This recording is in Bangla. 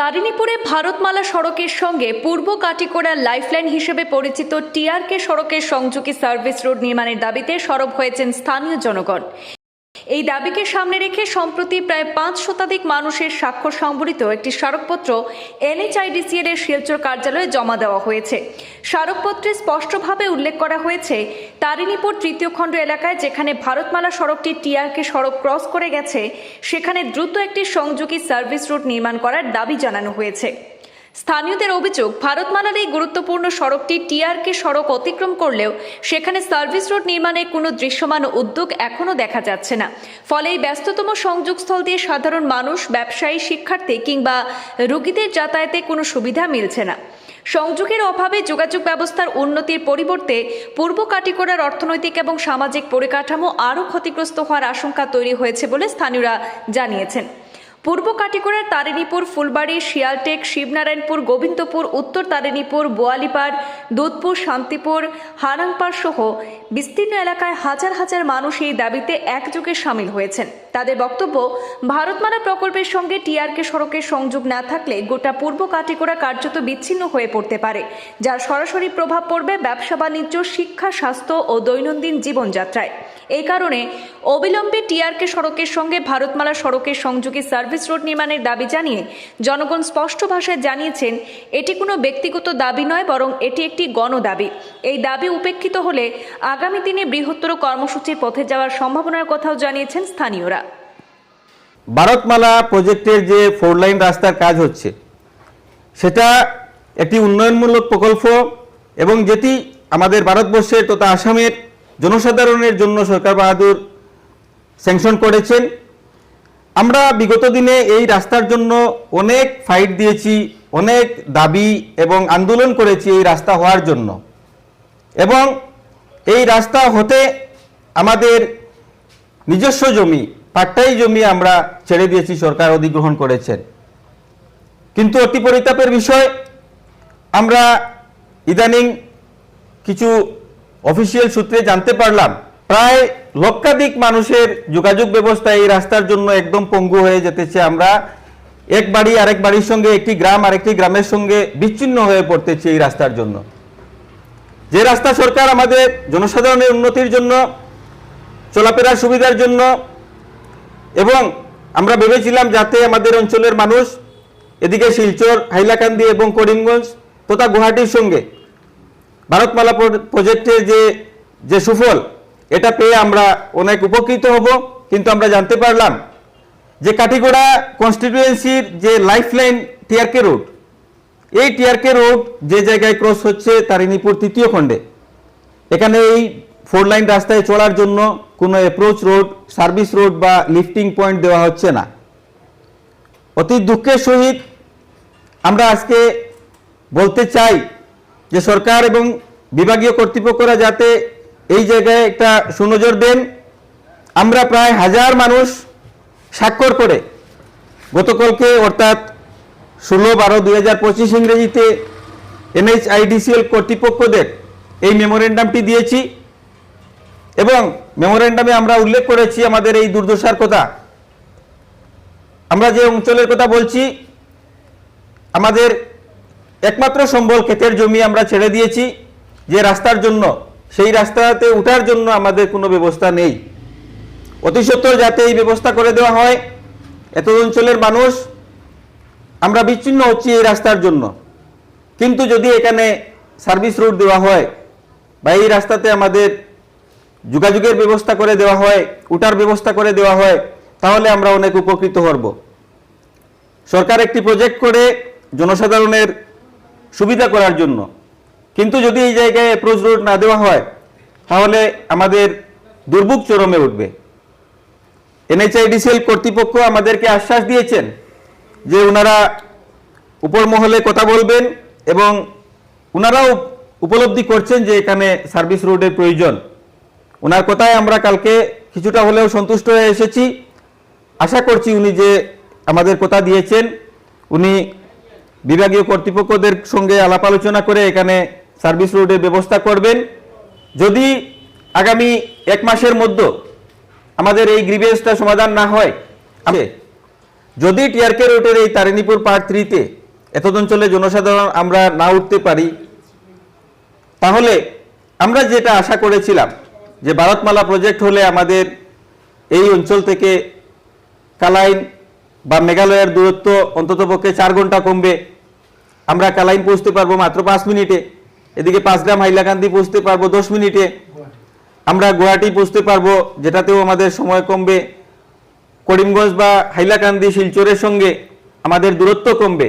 তারিণীপুরে ভারতমালা সড়কের সঙ্গে পূর্ব কাটিকোড়া লাইফলাইন হিসেবে পরিচিত টিআরকে সড়কের সংযোগী সার্ভিস রোড নির্মাণের দাবিতে সরব হয়েছেন স্থানীয় জনগণ। এই দাবিকে সামনে রেখে সম্প্রতি প্রায় পাঁচ শতাধিক মানুষের স্বাক্ষর সংবলিত একটি স্মারকপত্র এনএচআইডিসিএল এর শিলচর কার্যালয়ে জমা দেওয়া হয়েছে। স্মারকপত্রে স্পষ্টভাবে উল্লেখ করা হয়েছে, তারিণীপুর তৃতীয় খণ্ড এলাকায় যেখানে ভারতমালা সড়কটি টিআরকে সড়ক ক্রস করে গেছে, সেখানে দ্রুত একটি সংযোগী সার্ভিস রুট নির্মাণ করার দাবি জানানো হয়েছে। স্থানীয়দের অভিযোগ ভারতমালার এই গুরুত্বপূর্ণ সড়কটি টিআরকে সড়ক অতিক্রম করলেও সেখানে সার্ভিস রোড নির্মাণের কোনো দৃশ্যমান উদ্যোগ এখনও দেখা যাচ্ছে না। ফলে এই ব্যস্ততম সংযোগস্থল দিয়ে সাধারণ মানুষ, ব্যবসায়ী, শিক্ষার্থী কিংবা রোগীদের যাতায়াতে কোনো সুবিধা মিলছে না। সংযোগের অভাবে যোগাযোগ ব্যবস্থার উন্নতির পরিবর্তে পূর্ব কাটিকোড়ার অর্থনৈতিক এবং সামাজিক পরিকাঠামো আরও ক্ষতিগ্রস্ত হওয়ার আশঙ্কা তৈরি হয়েছে বলে স্থানীয়রা জানিয়েছেন। পূর্ব কাটিকোড়ার তারিণীপুর, ফুলবাড়ি, শিয়ালটেক, শিবনারায়ণপুর, গোবিন্দপুর, উত্তর তারিণীপুর, বোয়ালিপাড়, দুধপুর, শান্তিপুর হারাংপাড় সহ বিস্তীর্ণ এলাকায় হাজার হাজার মানুষ এই দাবিতে একযোগে সামিল হয়েছেন। তাদের বক্তব্য, ভারতমালা প্রকল্পের সঙ্গে টিআরকে সড়কের সংযোগ না থাকলে গোটা পূর্ব কাটিকোড়া কার্যত বিচ্ছিন্ন হয়ে পড়তে পারে, যার সরাসরি প্রভাব পড়বে ব্যবসা, বাণিজ্য, শিক্ষা, স্বাস্থ্য ও দৈনন্দিন জীবনযাত্রায়। এই কারণে অবিলম্বে টিআরকে সড়কের সঙ্গে ভারতমালা সড়কের সংযোগী সার্ভিস রোড নির্মাণের দাবি জানিয়ে জনগণ স্পষ্ট ভাষায় জানিয়েছেন, এটি কোনো ব্যক্তিগত দাবি নয়, বরং এটি একটি গণদাবি। এই দাবি উপেক্ষিত হলে আগামী দিনে বৃহত্তর কর্মসূচির পথে যাওয়ার সম্ভাবনার কথাও জানিয়েছেন স্থানীয়রা। ভারতমালা প্রজেক্টের যে ফোর লাইন রাস্তার কাজ হচ্ছে, সেটা একটি উন্নয়নমূলক প্রকল্প এবং যেটি আমাদের ভারতবর্ষের তথা আসামের জনসাধারণের জন্য সরকার বাহাদুর স্যাংশন করেছেন। আমরা বিগত দিনে এই রাস্তার জন্য অনেক ফাইট দিয়েছি, অনেক দাবি এবং আন্দোলন করেছি এই রাস্তা হওয়ার জন্য। এবং এই রাস্তা হতে আমাদের নিজস্ব জমি, পাট্টাই জমি আমরা ছেড়ে দিয়েছি, সরকার অধিগ্রহণ করেছেন। কিন্তু অতি পরিতাপের বিষয়, আমরা ইদানিং কিছু অফিসিয়াল সূত্রে জানতে পারলাম, প্রায় লক্ষাধিক মানুষের যোগাযোগ ব্যবস্থা এই রাস্তার জন্য একদম পঙ্গু হয়ে যেতেছে। আমরা এক বাড়ি আরেক বাড়ির সঙ্গে, একটি গ্রাম আরেকটি গ্রামের সঙ্গে বিচ্ছিন্ন হয়ে পড়তেছি এই রাস্তার জন্য। যে রাস্তা সরকার আমাদের জনসাধারণের উন্নতির জন্য, চলাফেরার সুবিধার জন্য এবং আমরা ভেবেছিলাম যাতে আমাদের অঞ্চলের মানুষ এদিকে শিলচর, হাইলাকান্দি এবং করিমগঞ্জ তথা গুয়াহাটির সঙ্গে ভারতমালা প্র- প্রজেক্টের যে যে সুফল, এটা পেয়ে আমরা অনেক উপকৃত হব। কিন্তু আমরা জানতে পারলাম যে কাটিগোড়া কনস্টিটিউয়েন্সির যে লাইফলাইন টিআরকে রোড এই টিআরকে রোড যে জায়গায় ক্রস হচ্ছে তারিণীপুর তৃতীয় খণ্ডে। এখানে এই ফোর লাইন রাস্তায় চলার জন্য কোনো অ্যাপ্রোচ রোড সার্ভিস রোড বা লিফটিং পয়েন্ট দেওয়া হচ্ছে না। অতি দুঃখের সহিত আমরা আজকে বলতে চাই যে সরকার এবং বিভাগীয় কর্তৃপক্ষরা যাতে এই জায়গায় একটা সুনজর দেন, আমরা প্রায় হাজার মানুষ স্বাক্ষর করে গতকালকে অর্থাৎ ষোলো বারো দুই হাজার পঁচিশ ইংরেজিতে এনএইচআইডিসিএল কর্তৃপক্ষদের এই মেমোরেন্ডামটি দিয়েছি এবং মেমোরেন্ডামে আমরা উল্লেখ করেছি আমাদের এই দুর্দশার কথা। আমরা যে অঞ্চলের কথা বলছি, আমাদের একমাত্র সম্বল ক্ষেতের জমি আমরা ছেড়ে দিয়েছি, যে রাস্তার জন্য, সেই রাস্তাতে ওঠার জন্য আমাদের কোনো ব্যবস্থা নেই। অতি সত্বর যাতে এই ব্যবস্থা করে দেওয়া হয়, এত অঞ্চলের মানুষ, আমরা বিচ্ছিন্ন হচ্ছি এই রাস্তার জন্য। কিন্তু যদি এখানে সার্ভিস রুট দেওয়া হয়, বা এই রাস্তাতে আমাদের যোগাযোগের ব্যবস্থা করে দেওয়া হয়, উঠার ব্যবস্থা করে দেওয়া হয়, তাহলে আমরা অনেক উপকৃত হব। সরকার একটি প্রজেক্ট করে জনসাধারণের সুবিধা করার জন্য। কিন্তু যদি এই জায়গায় অ্যাপ্রোচ রোড না দেওয়া হয়, তাহলে আমাদের দুর্ভোগ চরমে উঠবে। এনএচআইডিসিএল কর্তৃপক্ষ আমাদেরকে আশ্বাস দিয়েছেন যে ওনারা উপর মহলে কথা বলবেন এবং ওনারাও উপলব্ধি করছেন যে এখানে সার্ভিস রোডের প্রয়োজন। ওনার কথায় আমরা কালকে কিছুটা হলেও সন্তুষ্ট হয়ে এসেছি। আশা করছি উনি যে আমাদের কথা দিয়েছেন, উনি বিভাগীয় কর্তৃপক্ষদের সঙ্গে আলাপ আলোচনা করে এখানে সার্ভিস রোডের ব্যবস্থা করবেন। যদি আগামী এক মাসের মধ্যে আমাদের এই গ্রিভেন্সটা সমাধান না হয় যদি টিআরকে রোডের এই তারিণীপুর পার্ট থ্রিতে এতদ অঞ্চলে জনসাধারণ আমরা না উঠতে পারি, তাহলে আমরা যেটা আশা করেছিলাম যে ভারতমালা প্রজেক্ট হলে আমাদের এই অঞ্চল থেকে কালাইন বা মেঘালয়ের দূরত্ব অন্তত পক্ষে চার ঘণ্টা কমবে। আমরা কালাইম পৌঁছতে পারব মাত্র পাঁচ মিনিটে। এদিকে পাঁচগ্রাম হাইলাকান্দি পৌঁছতে পারব দশ মিনিটে। আমরা গুয়াহাটি পৌঁছতে পারব, যেটাতেও আমাদের সময় কমবে। করিমগঞ্জ বা হাইলাকান্দি শিলচরের সঙ্গে আমাদের দূরত্ব কমবে।